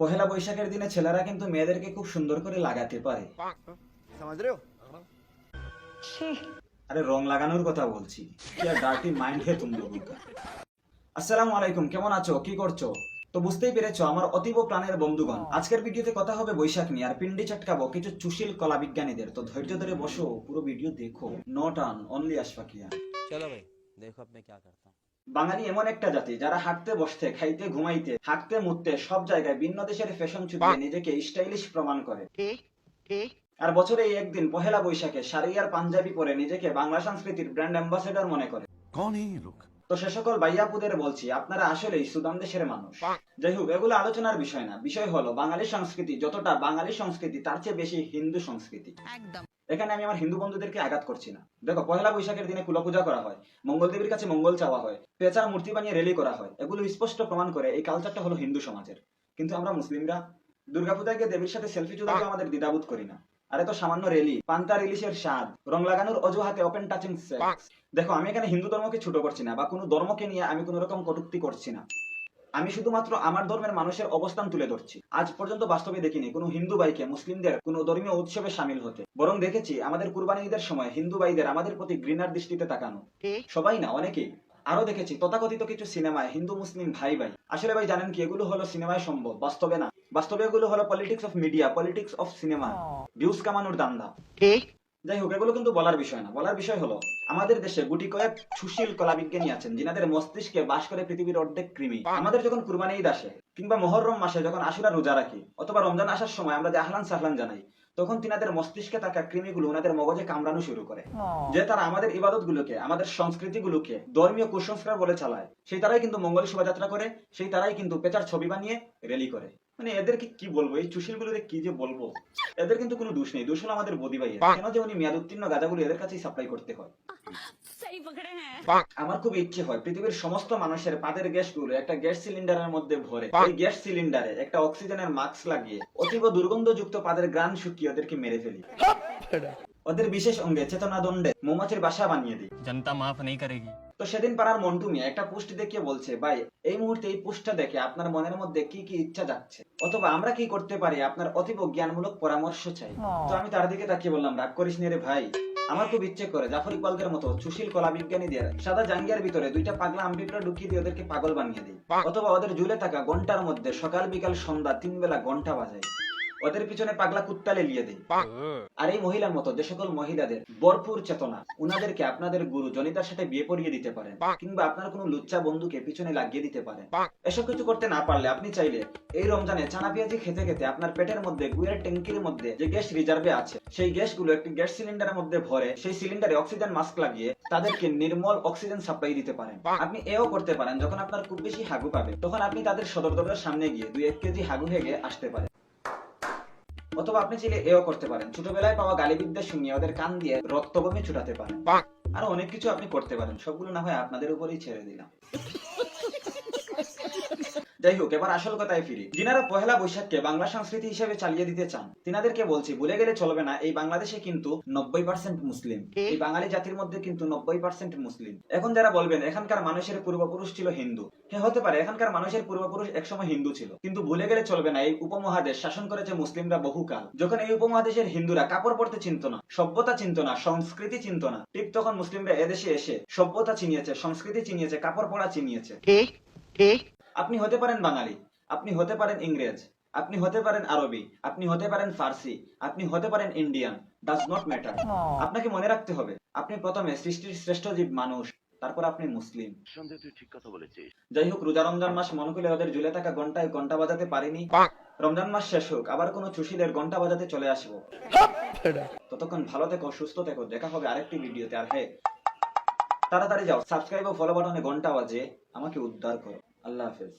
পহেলা বৈশাখের দিনে ছেলেরা কিন্তু মেয়েদেরকে খুব সুন্দর করে লাগাতে পারে। আরে রং লাগানোর কথা বলছি। আসসালাম আলাইকুম কেমন আছো? কি করছ? তো বুঝতেই পেরেছ আমার অতীব প্রাণের বন্ধুগণ আজকের ভিডিওতে কথা হবে বৈশাখ নিয়ে আর পিন্ডি চটকাবো কিছু চুশিল কলা বিজ্ঞানীদের তো ধৈর্য ধরে বসো পুরো ভিডিও দেখো। নট অন অনলি আশফাকিয়া চলো ভাই দেখো আপনি কি করতে বাঙালি এমন একটা জাতি যারা হাঁটতে বসতে খাইতে ঘুমাইতে হাঁটতে মুততে সব জায়গায় ভিন্ন দেশের ফ্যাশন ছুটিয়ে নিজেকে স্টাইলিশ প্রমাণ করে। আর বছরে একদিন পহেলা বৈশাখে শাড়ি আর পাঞ্জাবি পরে নিজেকে বাংলা সংস্কৃতির ব্র্যান্ড অ্যাম্বাসেডর মনে করে। কোন লোক তো সে সকল বাইয়াপুদের বলছি আপনারা আসলেই সুদান দেশের মানুষ। যাই হোক এগুলো আলোচনার বিষয় না। বিষয় হলো বাঙালি সংস্কৃতি যতটা বাঙালি সংস্কৃতি তার চেয়ে বেশি হিন্দু সংস্কৃতি। এখানে আমি আমার হিন্দু বন্ধুদেরকে আঘাত করছি না। দেখো পয়লা বৈশাখের দিনে কুলা পূজা করা হয় মঙ্গল দেবীর কাছে মঙ্গল চাওয়া হয় পেঁচার মূর্তি বানিয়ে রেলি করা হয়। এগুলো স্পষ্ট প্রমাণ করে এই কালচারটা হলো হিন্দু সমাজের। কিন্তু আমরা মুসলিমরা দুর্গাপূজায় গিয়ে দেবীর সাথে সেলফি তুলতে আমাদের দ্বিধাবোধ করি না। আরে তো সামান্য রেলি পান্তা রিলিশের স্বাদ। রং লাগানোর অজুহাতে ওপেন টাচিং সেক্স দেখো আমি এখানে হিন্দু ধর্মকে ছোট করছি না বা কোনো ধর্মকে নিয়ে আমি কোনো রকম কটুক্তি করছি না। আমি শুধুমাত্র আমার ধর্মের মানুষের অবস্থান তুলে ধরছি। আজ পর্যন্ত বাস্তবে দেখিনি কোনো হিন্দু ভাইকে মুসলিমদের কোনো ধর্মীয় উৎসবে সামিল হতে। বরং দেখেছি আমাদের কুরবানি ঈদের সময় হিন্দু ভাইদের আমাদের প্রতি ঘৃণার দৃষ্টিতে তাকানো। সবাই না অনেকেই। আরও দেখেছি তথাকথিত কিছু সিনেমায় হিন্দু মুসলিম ভাই ভাই আসলে ভাই জানেন কি? এগুলো হলো সিনেমায় সম্ভব বাস্তবে না। বাস্তবে এগুলো হলো politics of media politics of cinema views কামানোর দান্দা। যাই হোক এগুলো কিন্তু বলার বিষয় না। বলার বিষয় হলো আমাদের দেশে গুটি কয়েক সুশীল কলা বিজ্ঞানী আছেন যিনাদের মস্তিষ্কে বাস করে পৃথিবীর অর্ধেক কৃমি। আমাদের যখন কুরবানি ঈদ আসে কিংবা মহরম মাসে যখন আশুরা রোজা রাখি অথবা রমজান আসার সময় আমরা যে আহলান সাহলান জানাই তখন তিনি তাদের মস্তিষ্কে থাকা কৃমিগুলো ওনাদের মগজে কামড়ানো শুরু করে। যে তারা আমাদের ইবাদতগুলোকে আমাদের সংস্কৃতিগুলোকে ধর্মীয় কুসংস্কার বলে চালায় সেই তারাই কিন্তু মঙ্গল শোভাযাত্রা করে সেই তারাই কিন্তু পেচার ছবি বানিয়ে রেলি করে। মানে এদেরকে কি বলব এই চুশিলগুলোরে কি যে বলব? এদের কিন্তু কোনো দোষ নেই দোষ হলো আমাদের বদি কেন যে উনি মেয়াদ উত্তীর্ণ গাঁজাগুলো এদের কাছেই সাপ্লাই করতে হয়? হ্যাঁ। আমার খুব ইচ্ছে হয় পৃথিবীর সমস্ত মানুষের পাদের গ্যাসগুলো একটা গ্যাস সিলিন্ডারের মধ্যে ভরে ওই গ্যাস সিলিন্ডারে একটা অক্সিজেনের মাস্ক লাগিয়ে অতীব দুর্গন্ধযুক্ত পাদের গ্রান শুকিয়ে ওদেরকে মেরে ফেলি। ওদের বিশেষ অঙ্গে চেতনা দণ্ডে মৌমাছির বাসা বানিয়ে দিই। জনতা মাফ নেই করেগি। তো সেদিন পাড়ার মন্টু মিয়া একটা পোস্ট দেখিয়ে বলছে ভাই এই মুহূর্তে এই পোস্টটা দেখে আপনার মনের মধ্যে কি কি ইচ্ছা যাচ্ছে? অথবা আমরা কি করতে পারি? আপনার অতীব জ্ঞানমূলক পরামর্শ চাই। তো আমি তার দিকে তাকিয়ে বললাম রাগ করিস রে ভাই। আমার খুব ইচ্ছে করে জাফর ইকবালদের মতো সুশীল কলা বিজ্ঞানীদের সাদা জাঙ্গিয়ার ভিতরে দুইটা পাগলা আমপিপড়া ঢুকিয়ে দিয়ে ওদেরকে পাগল বানিয়ে দিই অথবা ওদের ঝুলে থাকা ঘণ্টার মধ্যে সকাল বিকাল সন্ধ্যা তিন বেলা ঘণ্টা বাজাই ওদের পিছনে পাগলা কুত্তা লেলিয়ে দিই। আর এই মহিলার মতো যে সকল মহিলাদের ভরপুর চেতনা উনাদেরকে আপনাদের গুরু জনিতার সাথে বিয়ে পড়িয়ে দিতে পারেন কিংবা আপনার কোনো লুচ্চা বন্ধুকে পিছনে লাগিয়ে দিতে পারেন। এসব কিছু করতে না পারলে আপনি চাইলে এই রমজানে চানা পেঁয়াজি খেতে খেতে আপনার পেটের মধ্যে গুয়ের ট্যাঙ্কির মধ্যে যে গ্যাস রিজার্ভে আছে সেই গ্যাসগুলো একটি গ্যাস সিলিন্ডারের মধ্যে ভরে সেই সিলিন্ডারে অক্সিজেন মাস্ক লাগিয়ে তাদেরকে নির্মল অক্সিজেন সাপ্লাই দিতে পারেন। আপনি এও করতে পারেন যখন আপনার খুব বেশি হাগু পাবে তখন আপনি তাদের সদর দরজার সামনে গিয়ে দুই এক কেজি হাগু হেগে আসতে পারেন। অথবা আপনি চাইলে এও করতে পারেন। ছোটবেলায় পাওয়া গালিবিদ্যা শুনিয়ে ওদের কান দিয়ে রক্ত রক্তবমি ছুটাতে পারেন। আরও অনেক কিছু আপনি করতে পারেন। সবগুলো না হয় আপনাদের উপরেই ছেড়ে দিলাম। যাই হোক এবার আসল কথায় ফিরি। যিনারা পহেলা বৈশাখকে বাংলা সংস্কৃতি হিসেবে চালিয়ে দিতে চান তিনাদেরকে বলছি ভুলে গেলে চলবে না এই বাংলাদেশে কিন্তু নব্বই পার্সেন্ট মুসলিম। এই বাঙালি জাতির মধ্যে কিন্তু নব্বই পার্সেন্ট মুসলিম। এখন যারা বলবেন এখানকার মানুষের পূর্বপুরুষ ছিল হিন্দু। হ্যাঁ হতে পারে এখানকার মানুষের পূর্বপুরুষ একসময় হিন্দু ছিল। কিন্তু ভুলে গেলে চলবে না এই উপমহাদেশ শাসন করেছে মুসলিমরা বহুকাল। যখন এই উপমহাদেশের হিন্দুরা কাপড় পরতে চিনত না সভ্যতা চিনত না সংস্কৃতি চিনত না ঠিক তখন মুসলিমরা এদেশে এসে সভ্যতা চিনিয়েছে সংস্কৃতি চিনিয়েছে কাপড় পরা চিনিয়েছে আপনি হতে পারেন বাঙালি আপনি হতে পারেন ইংরেজ আপনি হতে পারেন আরবি আপনি হতে পারেন ফার্সি আপনি হতে পারেন ইন্ডিয়ান ডাজ নট ম্যাটার আপনাকে মনে রাখতে হবে আপনি প্রথমে সৃষ্টির শ্রেষ্ঠ জীব মানুষ তারপর আপনি মুসলিম। তুই ঠিক কথা বলেছিস। যাই হোক রোজা রমজান মাস মনে করলে ওদের ঝুলে থাকা ঘন্টায় ঘণ্টা বাজাতে পারিনি। রমজান মাস শেষ হোক আবার কোনো চুশিদের ঘণ্টা বাজাতে চলে আসব। ততক্ষণ ভালো থেকো সুস্থ থেকো দেখা হবে আরেকটি ভিডিওতে। আর হ্যাঁ তাড়াতাড়ি যাও সাবস্ক্রাইব ও ফলো বাটনে ঘণ্টা বাজে আমাকে উদ্ধার করো। আল্লাহ হাফেজ